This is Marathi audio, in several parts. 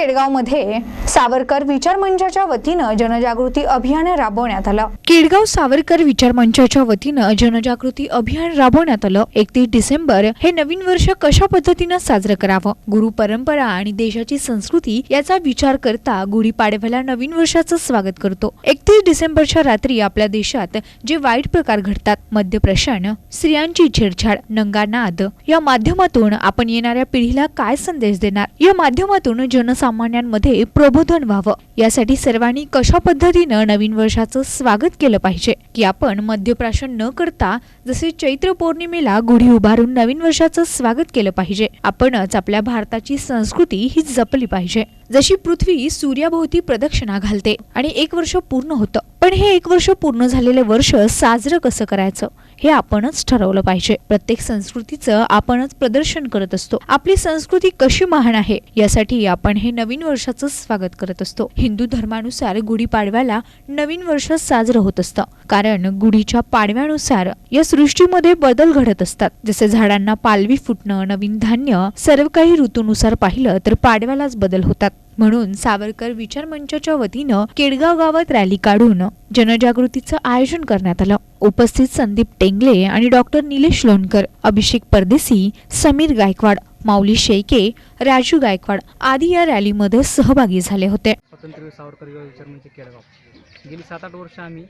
केडगावमध्ये सावरकर विचार मंचाच्या वतीनं जनजागृती अभियान राबवण्यात आलं. केडगाव सावरकर विचार मंचाच्या वतीनं जनजागृती अभियान राबवण्यात आलं. एकतीस डिसेंबर हे नवीन वर्ष कशा पद्धतीनं साजरं करावं? गुरु परंपरा आणि देशाची संस्कृती याचा विचार करता गुढीपाडव्याला नवीन वर्षाचं स्वागत करतो. एकतीस डिसेंबरच्या रात्री आपल्या देशात जे वाईट प्रकार घडतात मद्यप्रशन स्त्रियांची छेडछाड नंगानाद या माध्यमातून आपण येणाऱ्या पिढीला काय संदेश देणार? या माध्यमातून जनसामान्यांमध्ये संबोधन व्हावं. यासाठी सर्वांनी कशा पद्धतीनं नवीन वर्षाचं स्वागत केलं पाहिजे? की आपण मद्यप्राशन न करता जसे चैत्र पौर्णिमेला गुढी उभारून नवीन वर्षाचं स्वागत केलं पाहिजे आपणच आपल्या भारताची संस्कृती ही जपली पाहिजे. जशी पृथ्वी सूर्याभोवती प्रदक्षिणा घालते आणि एक वर्ष पूर्ण होतं. पण हे एक वर्ष पूर्ण झालेलं वर्ष साजरं कसं करायचं? हे आपणच ठरवलं पाहिजे. प्रत्येक संस्कृतीचं आपणच प्रदर्शन करत असतो. आपली संस्कृती कशी महान आहे यासाठी आपण हे नवीन वर्षाचं स्वागत करत असतो. हिंदू धर्मानुसार गुढीपाडव्याला नवीन वर्ष साजरं होत असतं. कारण गुढीच्या पाडव्यानुसार या सृष्टीमध्ये बदल घडत असतात. जसे झाडांना पालवी फुटणं नवीन धान्य सर्व काही ऋतूनुसार पाहिलं तर पाडव्यालाच बदल होतात. म्हणून सावरकर विचार मंचाच्या वतीनं केडगाव गावात रॅली काढून जनजागृतीचं आयोजन करण्यात आलं. उपस्थित संदीप बेंगले आणि डॉक्टर निलेश लोणकर अभिषेक परदेसी समीर गायकवाड माऊली शेळके राजू गायकवाड आदी या रॅलीमध्ये सहभागी झाले होते. स्वातंत्र्यवीर सावरकर युवा विचार म्हणजे केळगाव गेली सात आठ वर्ष आम्ही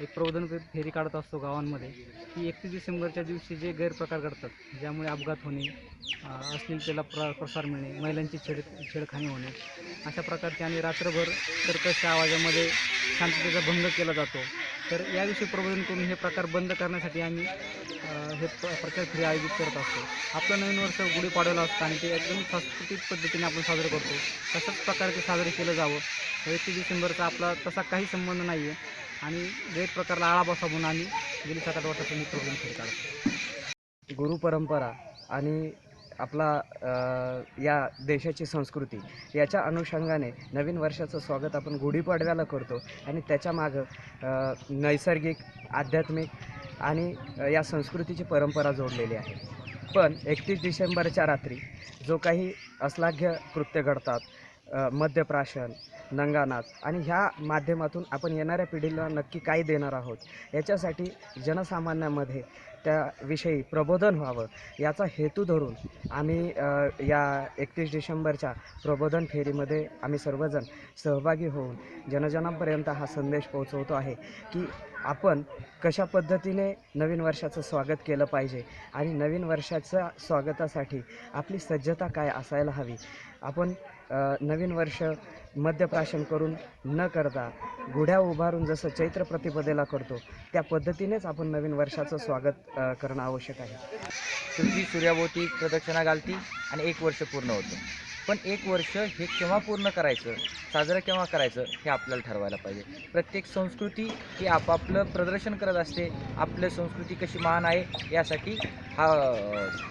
एक प्रबोधन फेरी काढत असतो गावांमध्ये. की एकतीस डिसेंबरच्या दिवशी जे गैरप्रकार घडतात ज्यामुळे अपघात होणे अं, अश्लीलतेला प्र प्रसार मिळणे महिलांची छेड छेडखानी होणे अशा प्रकारचे आणि रात्रभर कर्कशच्या आवाजामध्ये शांततेचा भंग केला जातो. तर याविषयी प्रबोधन करून हे प्रकार बंद करण्यासाठी आम्ही हे प्रचार फेरी आयोजित करत असतो. आपलं नवीन वर्ष गुढीपाडवला असतं आणि ते एकदम सांस्कृतिक पद्धतीने आपण साजरं करतो. तशाच प्रकारे ते साजरं केलं जावं. एकतीस डिसेंबरचा आपला तसा काही संबंध नाही आहे आणि गैरप्रकारला आळा बसा म्हणून आम्ही गेली सात आठ वर्षापासून प्रबोधन प्रोग्राम फेरी काढतो गुरु परंपरा आणि आपला या देशाची संस्कृती याच्या अनुषंगाने नवीन वर्षाचं स्वागत आपण गुढीपाडव्याला करतो आणि त्याच्यामागं नैसर्गिक आध्यात्मिक आणि या संस्कृतीची परंपरा जोडलेली आहे. पण एकतीस डिसेंबरच्या रात्री जो काही असलाघ्य कृत्य घडतात मद्यप्राशन नंगानाच आणि ह्या माध्यमातून आपण येणाऱ्या पिढीला नक्की काय देणार आहोत? याच्यासाठी जनसामान्यामध्ये त्याविषयी प्रबोधन व्हावं याचा हेतू धरून आम्ही या एकतीस डिसेंबरच्या प्रबोधन फेरीमध्ये आम्ही सर्वजण सहभागी होऊन जनजनांपर्यंत हा संदेश पोहोचवतो आहे की आपण कशा पद्धतीने नवीन वर्षाचं स्वागत केलं पाहिजे आणि नवीन वर्षाच्या स्वागतासाठी आपली सज्जता काय असायला हवी? आपण नवीन वर्ष मद्यप्राशन करून न करता गुढ्या उभारून जसं चैत्र प्रतिपदेला करतो त्या पद्धतीनेच आपण नवीन वर्षाचं स्वागत करणं आवश्यक आहे. तुमची सूर्याभोवती प्रदक्षिणा घालती आणि एक वर्ष पूर्ण होतं. पण एक वर्ष हे केव्हा पूर्ण करायचं साजरं केव्हा करायचं हे आपल्याला ठरवायला पाहिजे. प्रत्येक संस्कृती ही आपापलं प्रदर्शन करत असते. आपलं संस्कृती कशी महान आहे यासाठी हा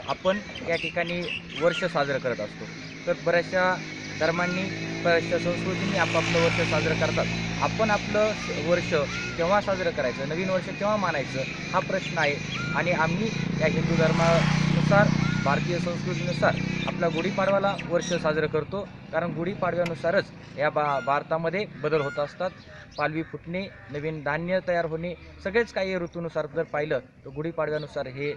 आपण या ठिकाणी वर्ष साजरं करत असतो. तर बऱ्याचशा धर्मांनी बऱ्याचशा संस्कृतींनी आपापलं वर्ष साजरं करतात. आपण आपलं वर्ष केव्हा साजरं करायचं नवीन वर्ष केव्हा मानायचं हा प्रश्न आहे. आणि आम्ही या हिंदू धर्मानुसार भारतीय संस्कृतीनुसार आपला गुढीपाडव्याला वर्ष साजरं करतो. कारण गुढीपाडव्यानुसारच या बा भारतामध्ये बदल होत असतात. पालवी फुटणे नवीन धान्य तयार होणे सगळेच काही ऋतूनुसार जर पाहिलं तर गुढीपाडव्यानुसार हे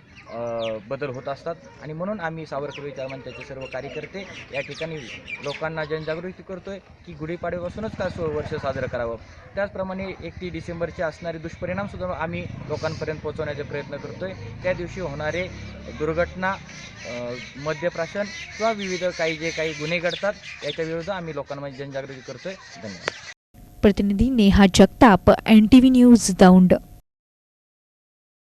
बदल होत असतात. आणि म्हणून आम्ही सावरकर विचारमान त्याचे सर्व कार्यकर्ते या ठिकाणी लोकांना जनजागृती करतोय की गुढीपाडव्यापासूनच का वर्ष साजरं करावं? त्याचप्रमाणे एकतीस डिसेंबरचे असणारे दुष्परिणामसुद्धा आम्ही लोकांपर्यंत पोहोचवण्याचा प्रयत्न करतोय. त्या दिवशी होणारे दुर्घटना मद्यप्राशन किंवा विविध काही जे काही गुन्हे घडतात याच्या विरुद्ध आम्ही लोकांमध्ये जनजागृती करतोय. धन्यवाद. प्रतिनिधी Neha Jagtap N T V news Daund